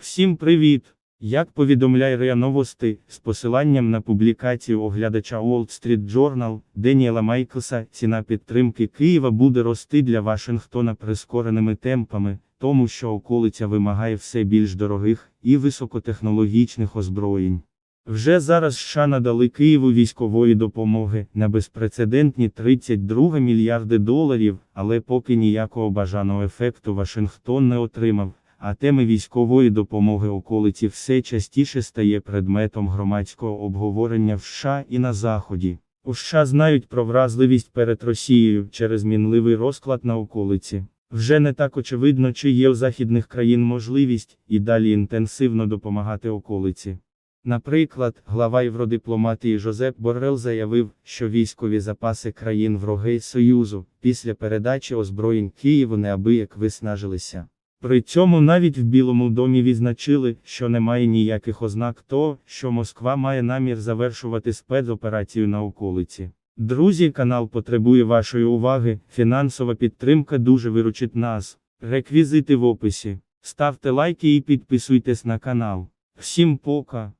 Всім привіт! Як повідомляє РИА Новости, з посиланням на публікацію оглядача Wall Street Journal Деніела Майклса, ціна підтримки Києва буде рости для Вашингтона прискореними темпами, тому що околиця вимагає все більш дорогих і високотехнологічних озброєнь. Вже зараз США надали Києву військової допомоги на безпрецедентні 32 мільярди доларів, але поки ніякого бажаного ефекту Вашингтон не отримав, а теми військової допомоги околиці все частіше стає предметом громадського обговорення в США і на Заході. У США знають про вразливість перед Росією через мінливий розклад на околиці. Вже не так очевидно, чи є у західних країн можливість і далі інтенсивно допомагати околиці. Наприклад, глава Євродипломатії Жозеп Боррел заявив, що військові запаси країн врогей Союзу після передачі озброєнь Києву неабияк виснажилися. При цьому навіть в Білому домі відзначили, що немає ніяких ознак того, що Москва має намір завершувати спецоперацію на околиці. Друзі, канал потребує вашої уваги, фінансова підтримка дуже виручить нас. Реквізити в описі. Ставте лайки і підписуйтесь на канал. Всім пока!